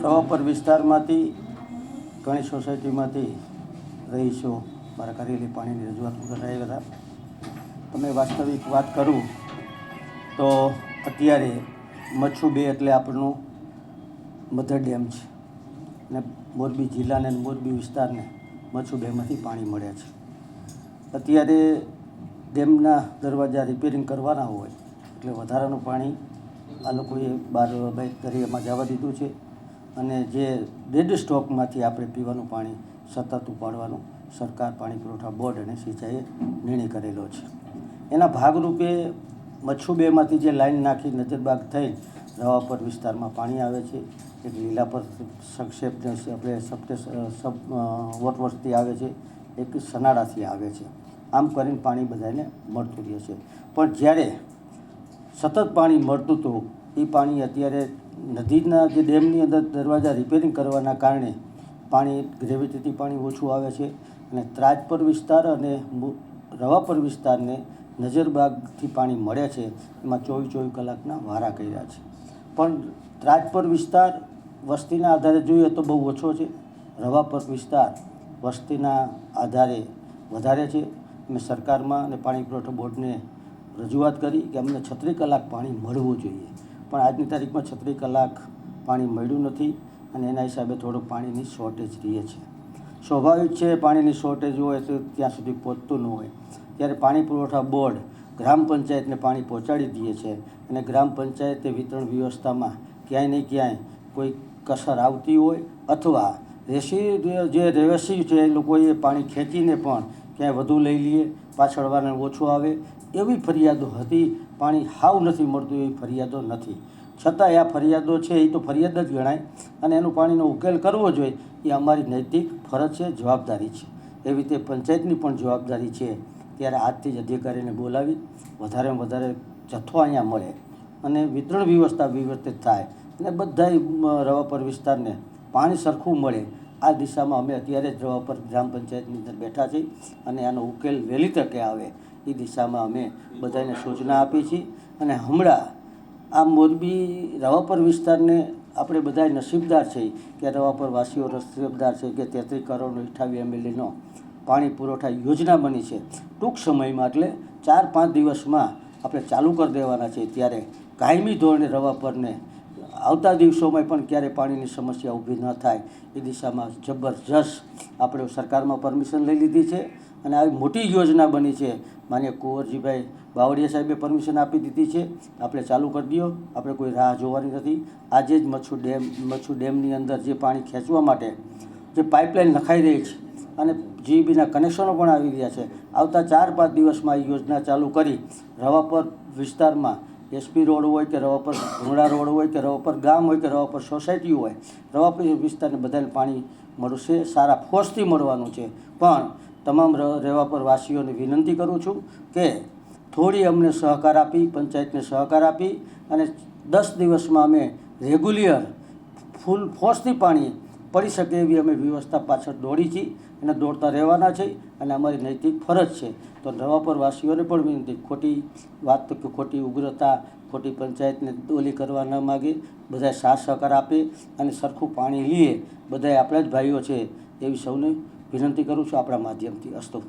સવાપર વિસ્તારમાંથી ઘણી સોસાયટીમાંથી રહીશો. મારા કરેલી પાણીની રજૂઆત આવ્યા હતા તમે વાસ્તવિક વાત કરું તો અત્યારે મચ્છુ બે એટલે આપણું મધર ડેમ છે. અને મોરબી જિલ્લાને મોરબી વિસ્તારને મચ્છુ બેમાંથી પાણી મળે છે. અત્યારે ડેમના દરવાજા રિપેરિંગ કરવાના હોય, એટલે વધારાનું પાણી આ લોકોએ બાર કરી એમાં જવા દીધું છે. અને જે ડેડ સ્ટોકમાંથી આપણે પીવાનું પાણી સતત ઉપાડવાનું સરકાર પાણી પુરવઠા બોર્ડ અને સિંચાઈએ નિર્ણય કરેલો છે. એના ભાગરૂપે મચ્છુ બેમાંથી જે લાઈન નાખી નજરબાગ થઈ રવાપર વિસ્તારમાં પાણી આવે છે. એક લીલાપર સંક્ષેપ આપણે સપ્ટે સબ વોટવર્સથી આવે છે. એક સનાડાથી આવે છે. આમ કરીને પાણી બધાને મળતું રહે છે. પણ જ્યારે સતત પાણી મળતું હતું. એ પાણી અત્યારે નદીના જે ડેમની અંદર દરવાજા રિપેરિંગ કરવાના કારણે પાણી ગ્રેવિટીથી પાણી ઓછું આવે છે અને ત્રાજપર વિસ્તાર અને રવાપર વિસ્તારને નજરબાગથી પાણી મળે છે. એમાં ચોવીસ ચોવીસ કલાકના વારા કર્યા છે. પણ ત્રાજપર વિસ્તાર વસ્તીના આધારે જોઈએ તો બહુ ઓછો છે. રવાપર વિસ્તાર વસ્તીના આધારે વધારે છે. અમે સરકારમાં અને પાણી પુરવઠા બોર્ડને રજૂઆત કરી કે અમને છત્રીસ કલાક પાણી મળવું જોઈએ. પણ આજની તારીખમાં છત્રીસ કલાક પાણી મળ્યું નથી અને એના હિસાબે થોડું પાણીની શોર્ટેજ રહે છે. સ્વાભાવિક છે પાણીની શોર્ટેજ હોય તો ત્યાં સુધી પહોંચતું ન હોય. ત્યારે પાણી પુરવઠા બોર્ડ ગ્રામ પંચાયતને પાણી પહોંચાડી દે છે અને ગ્રામ પંચાયતે વિતરણ વ્યવસ્થામાં ક્યાંય ને ક્યાંય કોઈ કસર આવતી હોય અથવા રેસી જે રહેવાસી છે એ લોકોએ પાણી ખેંચીને પણ ક્યાંય વધુ લઈ લઈએ પાછળવાને ઓછું આવે એવી ફરિયાદો હતી, પાણી હાવ નથી મળતું એવી ફરિયાદો નથી. છતાં આ ફરિયાદો છે, એ તો ફરિયાદ જ ગણાય. અને એનું પાણીનો ઉકેલ કરવો જોઈએ, એ અમારી નૈતિક ફરજ છે, જવાબદારી છે. એવી રીતે પંચાયતની પણ જવાબદારી છે. ત્યારે આજથી જ અધિકારીને બોલાવી, વધારેમાં વધારે જથ્થો અહીંયા મળે. અને વિતરણ વ્યવસ્થા વ્યવસ્થિત થાય. અને બધાય રવાપર વિસ્તારને પાણી સરખું મળે. આ દિશામાં અમે અત્યારે જ રવાપર ગ્રામ પંચાયતની અંદર બેઠા છીએ. અને આનો ઉકેલ વહેલી તકે આવે. એ દિશામાં અમે બધાને સૂચના આપી છીએ અને હમણાં આ મોરબી રવાપર વિસ્તારને આપણે બધા નસીબદાર છે કે રવાપર વાસીઓ નસીબદાર છે કે તેત્રીસ કરોડ અઠાવી એમએલએનો પાણી પુરવઠા યોજના બની છે. ટૂંક સમયમાં એટલે ચાર પાંચ દિવસમાં આપણે ચાલુ કરી દેવાના છે. ત્યારે કાયમી ધોરણે રવાપરને આવતા દિવસોમાં પણ ક્યારે પાણીની સમસ્યા ઊભી ન થાય. એ દિશામાં જબરજસ્ત આપણે સરકારમાં પરમિશન લઈ લીધી છે અને આવી મોટી યોજના બની છે. માન્ય કુંવરજીભાઈ બાવળિયા સાહેબે પરમિશન આપી દીધી છે. આપણે ચાલુ કરી દો. આપણે કોઈ રાહ જોવાની નથી. આજે જ મચ્છુ ડેમ, મચ્છુ ડેમની અંદર જે પાણી ખેંચવા માટે જે પાઇપલાઇન નખાઈ રહી છે અને જીબીના કનેક્શનો પણ આવી રહ્યા છે. આવતા ચાર પાંચ દિવસમાં આ યોજના ચાલુ કરી રવાપર વિસ્તારમાં એસપી રોડ હોય કે રવા પર ભૂંગળા રોડ હોય કે રવા પર ગામ હોય કે રવા પર સોસાયટી હોય, રવા પર વિસ્તારને બધાને પાણી મળશે, સારા ફોર્સથી મળવાનું છે. પણ તમામ ર- રેવાપર વાસીઓને વિનંતી કરું છું કે થોડી અમને સહકાર આપી, પંચાયતને સહકાર આપી અને દસ દિવસમાં અમે રેગ્યુલર ફૂલ ફોર્સથી પાણી પડી શકે એવી અમે વ્યવસ્થા પાછળ દોડી છીએ અને દોડતા રહેવાના છે અને અમારી નૈતિક ફરજ છે. તો નવાપર વાસીઓને પણ વિનંતી, ખોટી વાત તો કે ખોટી ઉગ્રતા, ખોટી પંચાયતને ઓલી કરવા ન માગે. બધાય સાથ સહકાર આપે અને સરખું પાણી લઈએ બધાય આપણા જ ભાઈઓ છે. એવી સૌને વિનંતી કરું છું આપણા માધ્યમથી. અસ્તુ.